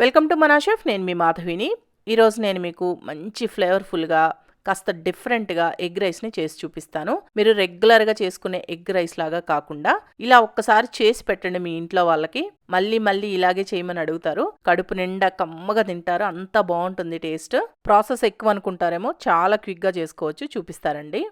Welcome to మనా chef నేను మీ మాధవిని. ఈరోజు నేను మీకు మంచి ఫ్లేవర్ఫుల్గా కాస్త డిఫరెంట్గా ఎగ్ రైస్ని చేసి చూపిస్తాను. మీరు రెగ్యులర్గా చేసుకునే ఎగ్ రైస్ లాగా కాకుండా ఇలా ఒక్కసారి చేసి పెట్టండి మీ ఇంట్లో వాళ్ళకి. మళ్ళీ మళ్ళీ ఇలాగే చేయమని అడుగుతారు. కడుపు నిండా కమ్మగా తింటారు. అంత బాగుంటుంది టేస్ట్ ప్రాసెస్ ఎక్కువ అనుకుంటారేమో చాలా క్విక్గా చేసుకోవచ్చు. చూపిస్తారండి.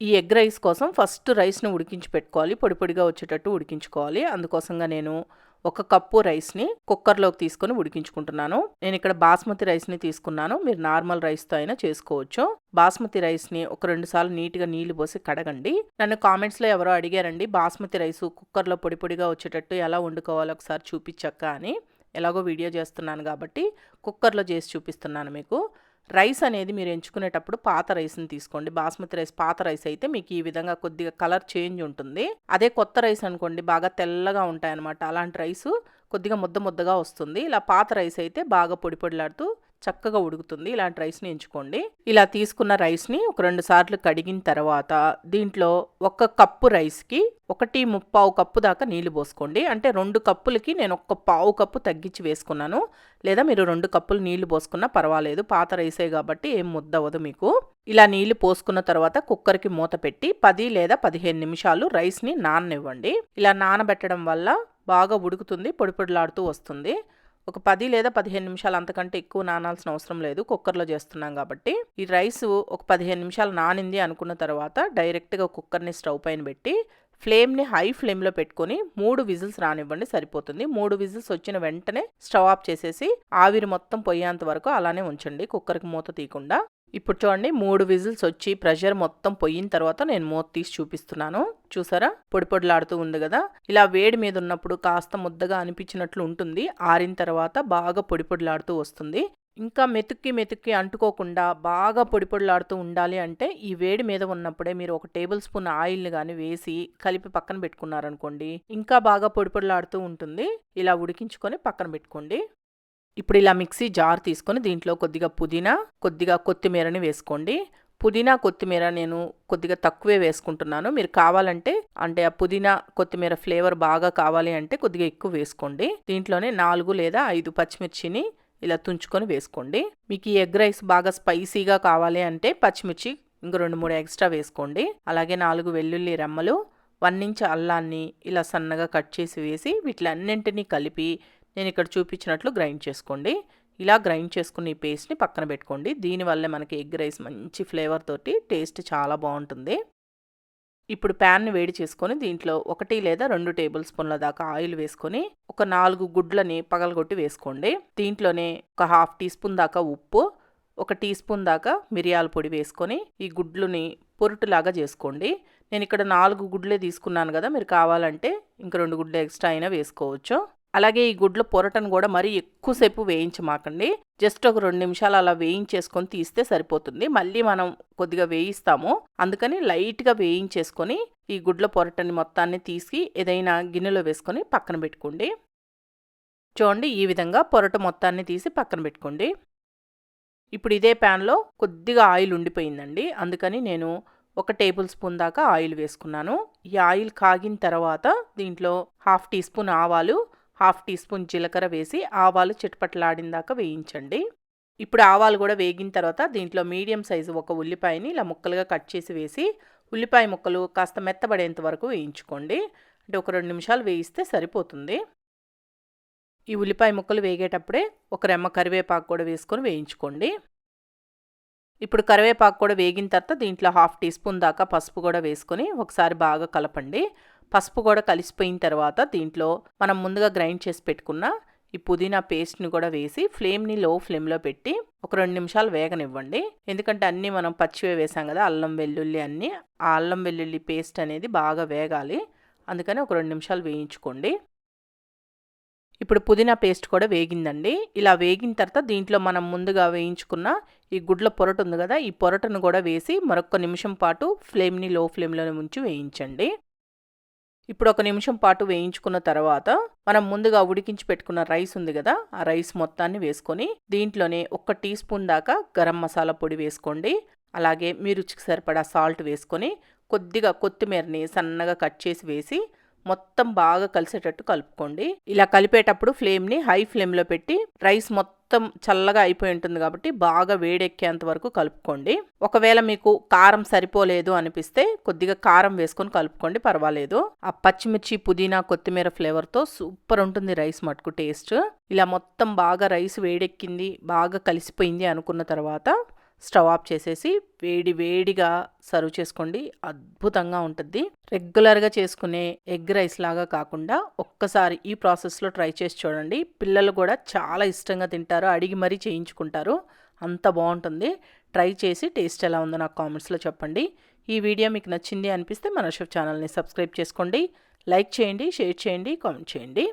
ఈ ఎగ్ రైస్ కోసం ఫస్ట్ రైస్ను ఉడికించి పెట్టుకోవాలి. పొడి పొడిగా వచ్చేటట్టు ఉడికించుకోవాలి. అందుకోసంగా నేను ఒక కప్పు రైస్ని కుక్కర్లోకి తీసుకొని ఉడికించుకుంటున్నాను. నేను ఇక్కడ బాస్మతి రైస్ని తీసుకున్నాను. మీరు నార్మల్ రైస్తో అయినా చేసుకోవచ్చు. బాస్మతి రైస్ని ఒక రెండు సార్లు నీట్గా నీళ్ళు పోసి కడగండి. నన్ను కామెంట్స్లో ఎవరో అడిగారండి బాస్మతి రైస్ కుక్కర్లో పొడి పొడిగా వచ్చేటట్టు ఎలా వండుకోవాలో ఒకసారి చూపించక్క అని. ఎలాగో వీడియో చేస్తున్నాను కాబట్టి కుక్కర్లో చేసి చూపిస్తున్నాను మీకు. రైస్ అనేది మీరు ఎంచుకునేటప్పుడు పాత రైస్ని తీసుకోండి. బాస్మతి రైస్ పాత రైస్ అయితే మీకు ఈ విధంగా కొద్దిగా కలర్ చేంజ్ ఉంటుంది. అదే కొత్త రైస్ అనుకోండి బాగా తెల్లగా ఉంటాయన్నమాట. అలాంటి రైస్ కొద్దిగా ముద్ద ముద్దగా వస్తుంది. ఇలా పాత రైస్ అయితే బాగా పొడి పొడిలాడుతూ చక్కగా ఉడుకుతుంది. ఇలాంటి రైస్ని ఎంచుకోండి. ఇలా తీసుకున్న రైస్ని ఒక రెండు సార్లు కడిగిన తర్వాత దీంట్లో ఒక కప్పు రైస్కి ఒకటి ముప్పావు కప్పు దాకా నీళ్ళు పోసుకోండి. అంటే రెండు కప్పులకి నేను ఒక పావు కప్పు తగ్గించి వేసుకున్నాను. లేదా మీరు రెండు కప్పులు నీళ్ళు పోసుకున్నా పర్వాలేదు. పాత రైసే కాబట్టి ఏం ముద్దవదు మీకు. ఇలా నీళ్ళు పోసుకున్న తర్వాత కుక్కర్కి మూత పెట్టి పది లేదా పదిహేను నిమిషాలు రైస్ని నాననివ్వండి. ఇలా నానబెట్టడం వల్ల బాగా ఉడుకుతుంది పొడిపొడిలాడుతూ వస్తుంది. ఒక పది లేదా పదిహేను నిమిషాలు అంతకంటే ఎక్కువ నానాల్సిన అవసరం లేదు. కుక్కర్లో చేస్తున్నాం కాబట్టి. ఈ రైస్ ఒక పదిహేను నిమిషాలు నానింది అనుకున్న తర్వాత డైరెక్ట్గా కుక్కర్ని స్టవ్ పైన పెట్టి ఫ్లేమ్ని హై ఫ్లేమ్లో పెట్టుకొని మూడు విజిల్స్ రానివ్వండి సరిపోతుంది. మూడు విజిల్స్ వచ్చిన వెంటనే స్టవ్ ఆఫ్ చేసేసి ఆవిరి మొత్తం పోయేంత వరకు అలానే ఉంచండి. కుక్కర్కి మూత తీయకుండా. ఇప్పుడు చూడండి మూడు విజిల్స్ వచ్చి ప్రెషర్ మొత్తం పోయిన తర్వాత నేను మూత తీసి చూపిస్తున్నాను. చూసారా? పొడి పొడిలాడుతూ ఉంది కదా? ఇలా వేడి మీద ఉన్నప్పుడు కాస్త ముద్దగా అనిపించినట్లు ఉంటుంది. ఆరిన తర్వాత బాగా పొడి పొడిలాడుతూ వస్తుంది. ఇంకా మెతుక్కి మెతుక్కి అంటుకోకుండా బాగా పొడి పొడిలాడుతూ ఉండాలి అంటే ఈ వేడి మీద ఉన్నప్పుడే మీరు ఒక టేబుల్ స్పూన్ ఆయిల్ని కానీ వేసి కలిపి పక్కన పెట్టుకున్నారనుకోండి ఇంకా బాగా పొడి పొడిలాడుతూ ఉంటుంది. ఇలా ఉడికించుకొని పక్కన పెట్టుకోండి. ఇప్పుడు ఇలా మిక్సీ జార్ తీసుకొని దీంట్లో కొద్దిగా పుదీనా కొద్దిగా కొత్తిమీరని వేసుకోండి. పుదీనా కొత్తిమీర నేను కొద్దిగా తక్కువే వేసుకుంటున్నాను. మీరు కావాలంటే అంటే ఆ పుదీనా కొత్తిమీర ఫ్లేవర్ బాగా కావాలి అంటే కొద్దిగా ఎక్కువ వేసుకోండి. దీంట్లోనే నాలుగు లేదా ఐదు పచ్చిమిర్చిని ఇలా తుంచుకొని వేసుకోండి. మీకు ఈ ఎగ్ రైస్ బాగా స్పైసీగా కావాలి అంటే పచ్చిమిర్చి ఇంకో రెండు మూడు ఎక్స్ట్రా వేసుకోండి. అలాగే నాలుగు వెల్లుల్లి రెమ్మలు వన్ ఇంచ్ అల్లాన్ని ఇలా సన్నగా కట్ చేసి వేసి వీటిలన్నింటినీ కలిపి నేను ఇక్కడ చూపించినట్లు గ్రైండ్ చేసుకోండి. ఇలా గ్రైండ్ చేసుకుని ఈ పేస్ట్ని పక్కన పెట్టుకోండి. దీనివల్ల మనకి ఎగ్ రైస్ మంచి ఫ్లేవర్ తోటి టేస్ట్ చాలా బాగుంటుంది. ఇప్పుడు ప్యాన్ని వేడి చేసుకొని దీంట్లో ఒకటి లేదా రెండు టేబుల్ స్పూన్ల దాకా ఆయిల్ వేసుకొని ఒక నాలుగు గుడ్లని పగలగొట్టి వేసుకోండి. దీంట్లోనే ఒక హాఫ్ టీ స్పూన్ దాకా ఉప్పు ఒక టీ స్పూన్ దాకా మిరియాల పొడి వేసుకొని ఈ గుడ్లుని పొరుటులాగా చేసుకోండి. నేను ఇక్కడ నాలుగు గుడ్లే తీసుకున్నాను కదా మీరు కావాలంటే ఇంక రెండు గుడ్లు ఎక్స్ట్రా అయినా వేసుకోవచ్చు. అలాగే ఈ గుడ్ల పొరటను కూడా మరీ ఎక్కువసేపు వేయించమాకండి. జస్ట్ ఒక రెండు నిమిషాలు అలా వేయించేసుకొని తీస్తే సరిపోతుంది. మళ్ళీ మనం కొద్దిగా వేయిస్తాము. అందుకని లైట్గా వేయించేసుకొని ఈ గుడ్ల పొరటని మొత్తాన్ని తీసి ఏదైనా గిన్నెలో వేసుకొని పక్కన పెట్టుకోండి. చూడండి ఈ విధంగా పొరట మొత్తాన్ని తీసి పక్కన పెట్టుకోండి. ఇప్పుడు ఇదే ప్యాన్లో కొద్దిగా ఆయిల్ ఉండిపోయిందండి. అందుకని నేను ఒక టేబుల్ స్పూన్ దాకా ఆయిల్ వేసుకున్నాను. ఈ ఆయిల్ కాగిన తర్వాత దీంట్లో హాఫ్ టీ స్పూన్ ఆవాలు హాఫ్ టీ స్పూన్ జీలకర్ర వేసి ఆవాలు చిటపట్లాడిందాక వేయించండి. ఇప్పుడు ఆవాలు కూడా వేగిన తర్వాత దీంట్లో మీడియం సైజు ఒక ఉల్లిపాయని ఇలా ముక్కలుగా కట్ చేసి వేసి ఉల్లిపాయ ముక్కలు కాస్త మెత్తబడేంత వరకు వేయించుకోండి. అంటే ఒక రెండు నిమిషాలు వేయిస్తే సరిపోతుంది. ఈ ఉల్లిపాయ ముక్కలు వేగేటప్పుడే ఒక రెమ్మ కరివేపాకు కూడా వేసుకొని వేయించుకోండి. ఇప్పుడు కరివేపాకు కూడా వేగిన తర్వాత దీంట్లో హాఫ్ టీ స్పూన్ దాకా పసుపు కూడా వేసుకొని ఒకసారి బాగా కలపండి. పసుపు కూడా కలిసిపోయిన తర్వాత దీంట్లో మనం ముందుగా గ్రైండ్ చేసి పెట్టుకున్న ఈ పుదీనా పేస్ట్ని కూడా వేసి ఫ్లేమ్ని లో ఫ్లేమ్లో పెట్టి ఒక రెండు నిమిషాలు వేగనివ్వండి. ఎందుకంటే అన్నీ మనం పచ్చివే వేసాం కదా అల్లం వెల్లుల్లి అన్నీ. ఆ అల్లం వెల్లుల్లి పేస్ట్ అనేది బాగా వేగాలి. అందుకని ఒక రెండు నిమిషాలు వేయించుకోండి. ఇప్పుడు పుదీనా పేస్ట్ కూడా వేగిందండి. ఇలా వేగిన తర్వాత దీంట్లో మనం ముందుగా వేయించుకున్న ఈ గుడ్ల పొరట ఉంది కదా ఈ పొరటను కూడా వేసి మరొక నిమిషం పాటు ఫ్లేమ్ని లో ఫ్లేమ్లోనే ఉంచి వేయించండి. ఇప్పుడు ఒక నిమిషం పాటు వేయించుకున్న తర్వాత మనం ముందుగా ఉడికించి పెట్టుకున్న రైస్ ఉంది కదా ఆ రైస్ మొత్తాన్ని వేసుకొని దీంట్లోనే ఒక టీ స్పూన్ దాకా గరం మసాలా పొడి వేసుకోండి. అలాగే మీ రుచికి సరిపడా సాల్ట్ వేసుకొని కొద్దిగా కొత్తిమీరని సన్నగా కట్ చేసి వేసి మొత్తం బాగా కలిసేటట్టు కలుపుకోండి. ఇలా కలిపేటప్పుడు ఫ్లేమ్ని హై ఫ్లేమ్లో పెట్టి రైస్ మొత్తం మొత్తం చల్లగా అయిపోయి ఉంటుంది కాబట్టి బాగా వేడెక్కేంత వరకు కలుపుకోండి. ఒకవేళ మీకు కారం సరిపోలేదు అనిపిస్తే కొద్దిగా కారం వేసుకొని కలుపుకోండి పర్వాలేదు. ఆ పచ్చిమిర్చి పుదీనా కొత్తిమీర ఫ్లేవర్తో సూపర్ ఉంటుంది రైస్ మటుకు టేస్ట్. ఇలా మొత్తం బాగా రైస్ వేడెక్కింది బాగా కలిసిపోయింది అనుకున్న తర్వాత స్టవ్ ఆఫ్ చేసేసి వేడి వేడిగా సర్వ్ చేసుకోండి. అద్భుతంగా ఉంటుంది. రెగ్యులర్గా చేసుకునే ఎగ్ రైస్ లాగా కాకుండా ఒక్కసారి ఈ ప్రాసెస్లో ట్రై చేసి చూడండి. పిల్లలు కూడా చాలా ఇష్టంగా తింటారు. అడిగి మరీ చేయించుకుంటారు. అంత బాగుంటుంది. ట్రై చేసి టేస్ట్ ఎలా ఉందో నాకు కామెంట్స్లో చెప్పండి. ఈ వీడియో మీకు నచ్చింది అనిపిస్తే మన షెఫ్ ఛానల్ని సబ్స్క్రైబ్ చేసుకోండి. లైక్ చేయండి షేర్ చేయండి కామెంట్ చేయండి.